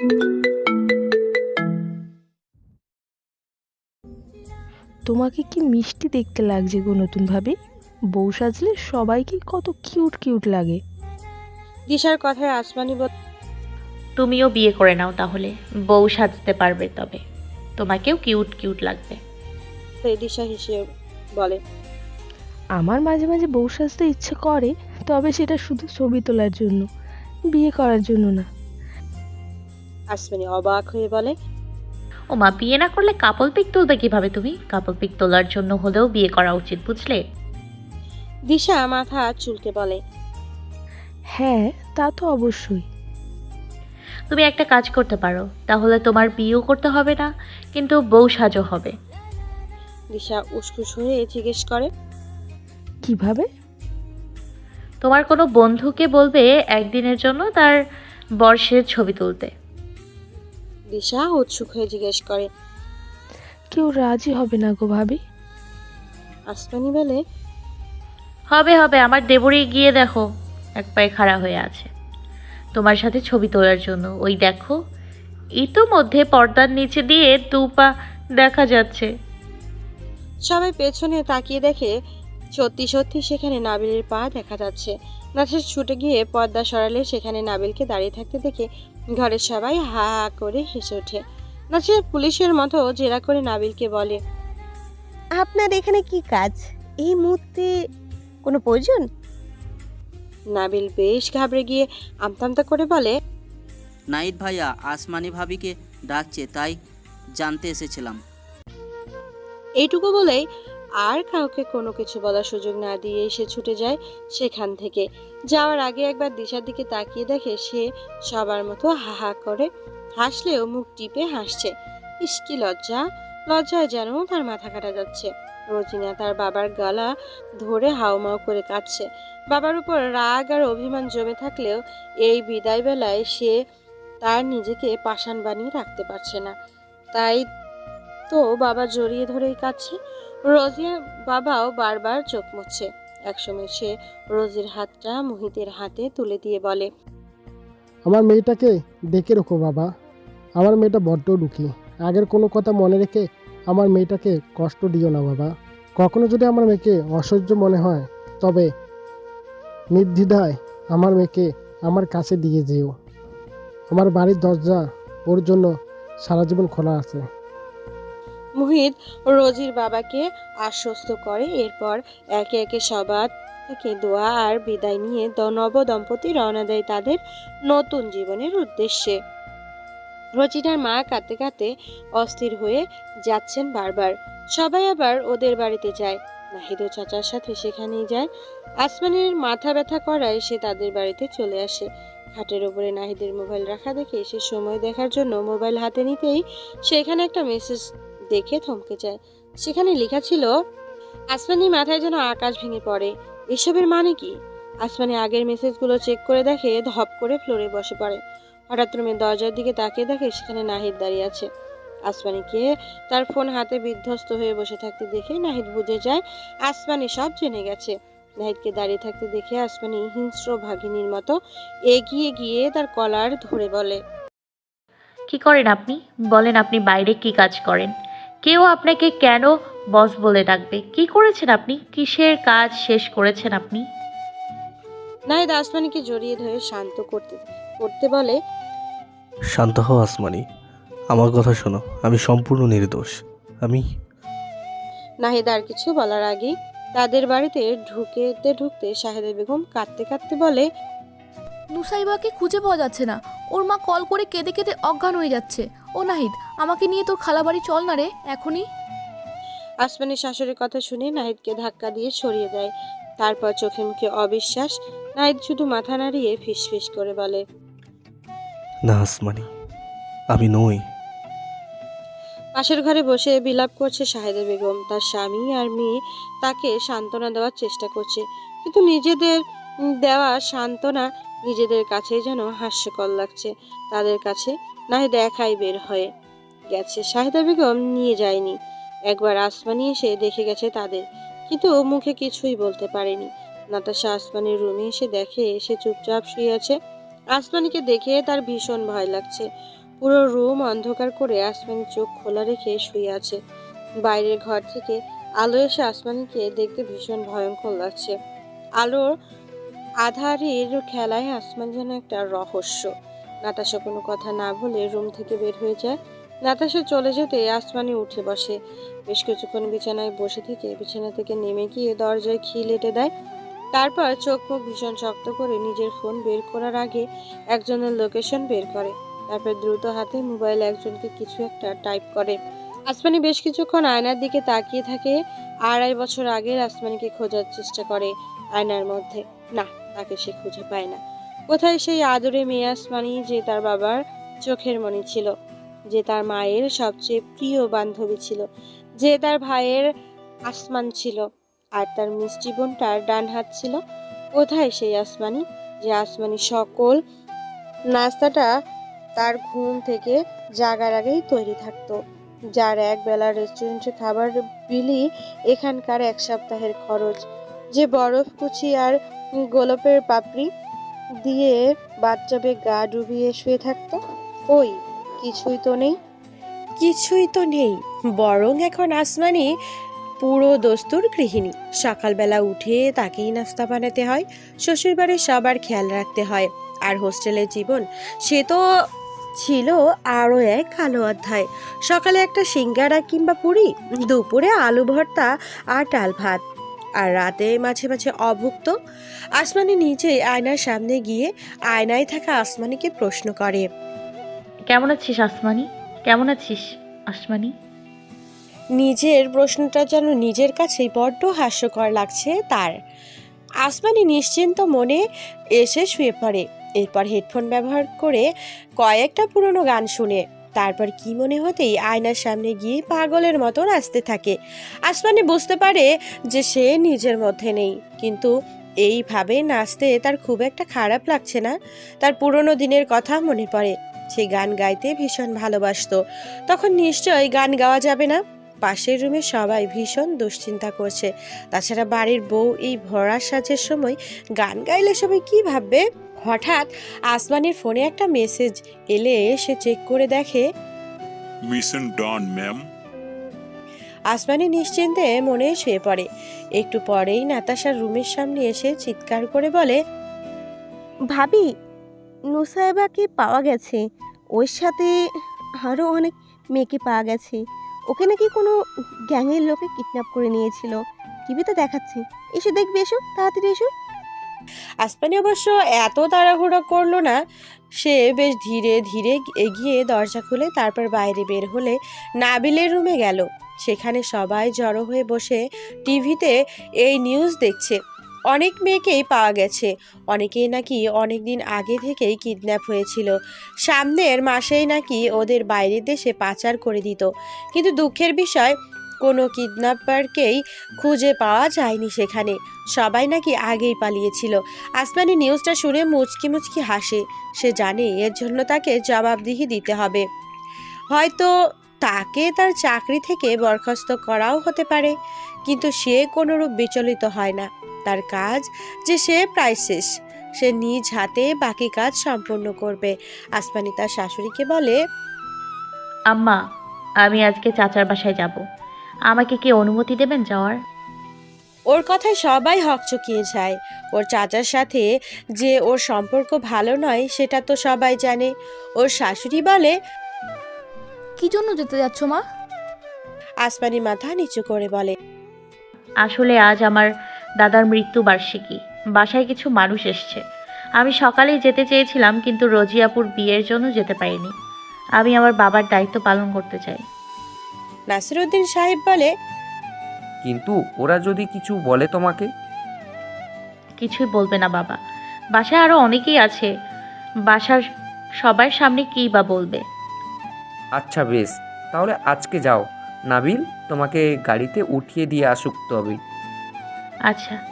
তোমাকে কি মিষ্টি দেখতে লাগছে গো নতুনভাবে বউ সাজলে সবাইকে কত কিউট কিউট লাগে। দিশার কথায় আসমানি বল তুমিও বিয়ে করে নাও তাহলে। বউ সাজতে পারবে তবে। তোমাকেও কিউট কিউট লাগবে। দিশা হেসে বলে। আমার মাঝে মাঝে বউ সাজতে ইচ্ছে করে তবে সেটা শুধু ছবি তোলার জন্য বিয়ে করার জন্য না। আসমানি অবাক হয়ে বলে ও মা বিয়ে না করলে কাপল পিক তুলবে কীভাবে তুমি? কাপল পিক তোলার জন্য হলেও বিয়ে করা উচিত বুঝলে? দিশা মাথা চুলকে বলে হ্যাঁ তা তো অবশ্যই। তুমি একটা কাজ করতে পারো তাহলে তোমার বিয়েও করতে হবে না কিন্তু বউ সাজও হবে। দিশা উসকুস হয়ে জিজ্ঞেস করে কীভাবে? তোমার কোনো বন্ধুকে বলবে একদিনের জন্য তার বর্ষের ছবি তুলতে। দিশা উৎসুক হয়ে জিজ্ঞেস করে কেউ রাজি হবে না গো ভাবি। আসমানি বলে হবে হবে আমার দেবরে গিয়ে দেখো এক পায়ে খাড়া হয়ে আছে। তোমার সাথে ছবি তোলার জন্য ওই দেখো ইতোমধ্যে পর্দার নিচে দিয়ে দু পা দেখা যাচ্ছে। সবাই পেছনে তাকিয়ে দেখে সত্যি সত্যি সেখানে নাবিলের পা দেখা যাচ্ছে। নাসির ছুটে গিয়ে পর্দা সরালে সেখানে নাবিলকে দাঁড়িয়ে থাকতে দেখে ঘরের সবাই হা হা করে হেসে ওঠে। নাসির পুলিশের মতো জেরা করে নাবিলকে বলে আপনার এখানে কি কাজ? এই মুহূর্তে কোনো প্রয়োজন? নাবিল বেশ ঘাবড়ে গিয়ে আমতামতা করে বলে নাইট ভাইয়া আসমানি ভাবিকে ডাকছে তাই জানতে এসেছিলাম। এইটুকু বলেই আর কাউকে কোনো কিছু বলার সুযোগ না দিয়ে সে ছুটে যায় সেখান থেকে। যাওয়ার আগে একবার দিশার দিকে তাকিয়ে দেখে সে সবার মতো হা হা করে হাসলেও মুখ টিপে হাসছে। ইস, কি লজ্জা! লজ্জায় যেন তার মাথা কাটা যাচ্ছে। রোজিনা তার বাবার গলা ধরে হাউমাউ করে কাঁদছে। বাবার উপর রাগ আর অভিমান জমে থাকলেও এই বিদায় বেলায় সে তার নিজেকে পাষাণ বানিয়ে রাখতে পারছে না। তাই তো বাবা জড়িয়ে ধরেই কাঁদছে। রোজিয়া বাবাও বারবার চোখ মুছছে। একসময় সে রোজির হাতটা মুহিতের হাতে তুলে দিয়ে বলে, আমার মেয়েটাকে ডেকে রাখো বাবা। আমার মেয়েটা বড্ড দুঃখী। আগের কোনো কথা মনে রেখে আমার মেয়েটাকে কষ্ট দিও না বাবা। কখনো যদি আমার মেয়েকে অসহ্য মনে হয়, তবে নির্দ্বিধায় আমার মেয়েকে আমার কাছে দিয়ে যেও। আমার বাড়ির দরজা ওর জন্য সারা জীবন খোলা আছে। মুহিত রোজির বাবাকে আশ্বস্ত করে। এরপর একে একে সবার থেকে দোয়া আর বিদায় নিয়ে নব দম্পতি রওনা দেয় তাদের নতুন জীবনের উদ্দেশ্যে। রোজিনার মা কাঁদতে কাঁদতে অস্থির হয়ে যাচ্ছেন বারবার। সবাই আবার ওদের বাড়িতে যায়। নাহিদ চাচার সাথে সেখানেই যায়। আসমানের মাথা ব্যথা করায় সে তাদের বাড়িতে চলে আসে। খাটের ওপরে নাহিদের মোবাইল রাখা দেখে সে সময় দেখার জন্য মোবাইল হাতে নিতেই সেখানে একটা মেসেজ দেখে থমকে যায়। সেখানে লেখা ছিল, আসমানি মাথায় যেন আকাশ ভেঙে পড়ে। এসবের মানে কি? আসমানি আগের মেসেজগুলো চেক করে দেখে ধপ করে ফ্লোরে বসে পড়ে। হঠাৎ রুমের দরজার দিকে তাকিয়ে দেখে সেখানে নাহিদ দাঁড়িয়ে আছে। আসমানিকে তার ফোন হাতে বিধ্বস্ত হয়ে বসে থাকতে দেখে নাহিদ বুঝে যায়, আসমানি সব জেনে গেছে। নাহিদকে দাঁড়িয়ে থাকতে দেখে আসমানি হিংস্র ভাগিনীর মতো এগিয়ে গিয়ে তার কলার ধরে বলে, কি করেন আপনি? বলেন আপনি বাইরে কি কাজ করেন? কেউ আপনাকে কেন বস বলে ডাকবে? কি করেছেন আপনি? কিসের কাজ শেষ করেছেন আপনি? নাহিদ আসমানিকে জড়িয়ে ধরে শান্ত করতে করতে বলে শান্ত হও আসমানি। আমার কথা শোনো আমি সম্পূর্ণ নির্দোষ। আমি নাহিদ আর কিছু বলার আগেই তাদের বাড়িতে ঢুকেতে ঢুকতে শাহেদা বেগম কাঁদতে কাঁদতে বলে নুসাইবাকে খুঁজে পাওয়া যাচ্ছে না। ওর মা কল করে কেঁদে কেঁদে অজ্ঞান হয়ে যাচ্ছে। ও নাহিদ আমাকে নিয়ে তোর খালাবাড়ি চল না রে এখনই। আসমানের শাশুড়ির কথা শুনে নাহিদকে ধাক্কা দিয়ে সরিয়ে দেয়। তারপর চোখে মুখে অবিশ্বাস নাহিদ শুধু মাথা নাড়িয়ে ফিসফিস করে বলে না আসমানি আমি নই। পাশের ঘরে বসে বিলাপ করছে শাহেদা বেগম। তার স্বামী আর মেয়ে তাকে সান্ত্বনা দেওয়ার চেষ্টা করছে। কিন্তু নিজেদের দেওয়া সান্ত্বনা নিজেদের কাছে যেন হাস্যকর লাগছে। তাদের কাছে নাহিদ দেখাই বের হয়ে গেছে। শাহেদা বেগম নিয়ে যায়নি। একবার আসমানি এসে দেখে গেছে তাদের। কিন্তু মুখে কিছুই বলতে পারেনি। নাতাশা আসমানির রুমে এসে দেখে সে চুপচাপ শুয়ে আছে। আসমানিকে দেখে তার ভীষণ ভয় লাগছে। পুরো রুম অন্ধকার করে আসমানি চোখ খোলা রেখে শুয়ে আছে। বাইরের ঘর থেকে আলো এসে আসমানিকে দেখতে ভীষণ ভয়ঙ্কর লাগছে। আলোর আধারের খেলায় আসমান যেন একটা রহস্য। নাতাশা কোনো কথা না বলে রুম থেকে বের হয়ে যায়। নাতাশা চলে যেতে আসমানি উঠে বসে। বেশ কিছুক্ষণ বিছানায় বসে থেকে বিছানা থেকে নেমে গিয়ে দরজায় খিল এঁটে দেয়। তারপর চোখ মুখ ভীষণ শক্ত করে নিজের ফোন বের করার আগে একজনের লোকেশন বের করে। তারপর দ্রুত হাতে মোবাইল একজনকে কিছু একটা টাইপ করে। আসমানি বেশ কিছুক্ষণ আয়নার দিকে তাকিয়ে থাকে। আড়াই বছর আগের আসমানিকে খোঁজার চেষ্টা করে আয়নার মধ্যে। না, তাকে সে খুঁজে পায় না। কোথায় সেই আদরে মেয়ে আসমানি যে তার বাবার চোখের মণি ছিল, যে তার মায়ের সবচেয়ে প্রিয় বান্ধবী ছিল, যে তার ভাইয়ের আসমান ছিল, আর তার মিষ্টি বোনটার ডান হাত ছিল। কোথায় সেই আসমানি, যে আসমানি সকল নাস্তাটা তার ঘুম থেকে জাগার আগেই তৈরি থাকতো, যার এক বেলা রেস্টুরেন্টে খাবার বিলি এখানকার এক সপ্তাহের খরচ। যে বরফ কুচি আর গোলাপের পাপড়ি দিয়ে বাচ্চাবে গা ডুবিয়ে শুয়ে থাকতো? ওই কিছুই তো নেই। কিছুই তো নেই। বরং এখন আসমানি পুরো দস্তুর গৃহিণী। সকালবেলা উঠে তাকেই নাস্তা বানাতে হয়, শ্বশুরবাড়ির সবার খেয়াল রাখতে হয়। আর হোস্টেলের জীবন, সে তো ছিল আরও এক কালো অধ্যায়। সকালে একটা সিঙ্গারা কিংবা পুরি, দুপুরে আলু ভর্তা আর ডাল ভাত। আর রাতে মাঝে মাঝে অভুক্ত আসমানি নিজে আয়নার সামনে গিয়ে আয়নায় থাকা আসমানিকে প্রশ্ন করে। কেমন আছিস আসমানি? কেমন আছিস আসমানি? নিজের প্রশ্নটা যেন নিজের কাছেই বড্ড হাস্যকর লাগছে তার। আসমানি নিশ্চিন্ত মনে এসে শুয়ে পড়ে এরপর হেডফোন ব্যবহার করে কয়েকটা পুরনো গান শুনে। তারপর কি মনে হতেই আয়নার সামনে গিয়ে পাগলের মতো নাচতে থাকে। আসমানি বুঝতে পারে যে সে নিজের মধ্যে নেই, কিন্তু এইভাবে নাচতে তার খুব একটা খারাপ লাগছে না। তার পুরনো দিনের কথা মনে পড়ে। সে গান গাইতে ভীষণ ভালোবাসতো। তখন নিশ্চয়ই গান গাওয়া যাবে না। পাশের রুমে সবাই ভীষণ দুশ্চিন্তা করছে। তাছাড়া বাড়ির বউ এই ভরা সাজের সময় গান গাইলে সবাই কি ভাববে? হঠাৎ আসমানের ফোনে একটা মেসেজ এলে সে চেক করে দেখে মিশন ডন ম্যাম। আসমানি নিশ্চিন্তে মনে শুয়ে পড়ে। একটু পরেই নাতাশার রুমের সামনে এসে চিৎকার করে বলে ভাবি নুসাইবাকে পাওয়া গেছে? ওর সাথে আরও অনেক মেয়েকে পাওয়া গেছে। ওকে নাকি কোনো গ্যাংয়ের লোকে কিডন্যাপ করে নিয়েছিল। টিভিতে দেখাচ্ছে। এসো দেখবে এসো তাড়াতাড়ি এসো। আসমানি অবশ্য এত তাড়াহুড়ো করল না, সে বেশ ধীরে ধীরে এগিয়ে দরজা খুলে তারপর বাইরে বের হলে নাবিলের রুমে গেল। সেখানে সবাই জড়ো হয়ে বসে টিভিতে এই নিউজ দেখছে। অনেক মেয়েকেই পাওয়া গেছে। অনেকেই নাকি অনেক দিন আগে থেকেই কিডন্যাপ হয়েছিল। সামনের মাসেই নাকি ওদের বাইরের দেশে পাচার করে দিত। কিন্তু দুঃখের বিষয় কোনো কিডন্যাপারকেই খুঁজে পাওয়া যায়নি সেখানে। সবাই নাকি আগেই পালিয়েছিল। আসমানি নিউজটা শুনে মুচকি মুচকি হাসে। সে জানে এর জন্য তাকে জবাবদিহি দিতে হবে। হয়তো তাকে তার চাকরি থেকে বরখাস্ত করাও হতে পারে, কিন্তু সে কোনোরূপ বিচলিত হয় না। তার কাজ যে সে প্রায় শেষ। সে নিজ হাতে বাকি কাজ সম্পূর্ণ করবে। আসমানি তার শাশুড়িকে বলে, আম্মা, আমি আজকে চাচার বাসায় যাব। আমাকে কি অনুমতি দেবেন যাওয়ার ওর কথায় সবাই হকচকিয়ে যায়। ওর চাচার সাথে যে ওর সম্পর্ক ভালো নয় সেটা তো সবাই জানে। ওর শাশুড়ি বলে কি জন্য যেতে যাচ্ছ মা? আসমানি মাথা নিচু করে বলে আসলে আজ আমার দাদার মৃত্যু বার্ষিকী বাসায় কিছু মানুষ এসছে। আমি সকালেই যেতে চেয়েছিলাম কিন্তু রোজিয়াপুর বিয়ের জন্য যেতে পারিনি। আমি আমার বাবার দায়িত্ব পালন করতে চাই। নাসিরুদ্দিন সাহেব বলে কিন্তু ওরা যদি কিছু বলে তোমাকে? কিছুই বলবে না বাবা। বাসায় আরও অনেকেই আছে। বাসার সবার সামনে কী বা বলবে? আচ্ছা বেশ তাহলে আজকে যাও। নাবিল তোমাকে গাড়িতে উঠিয়ে দিয়ে আসুক তবে। আচ্ছা।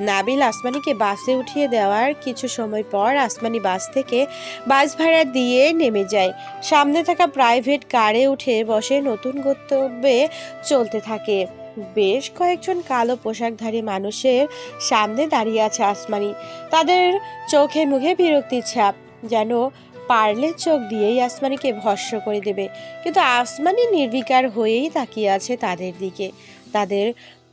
নাবিল আসমানিকে বাসে উঠিয়ে দেওয়ার কিছু সময় পর আসমানি বাস থেকে বাস ভাড়া দিয়ে নেমে যায়। সামনে থাকা প্রাইভেট কারে উঠে বসে নতুন গন্তব্যে চলতে থাকে। বেশ কয়েকজন কালো পোশাকধারী মানুষের সামনে দাঁড়িয়ে আছে আসমানি। তাদের চোখে মুখে বিরক্তির ছাপ, যেন পারলে চোখ দিয়েই আসমানিকে ভস্য করে দেবে। কিন্তু আসমানি নির্বিকার হয়েই তাকিয়ে আছে তাদের দিকে। তাদের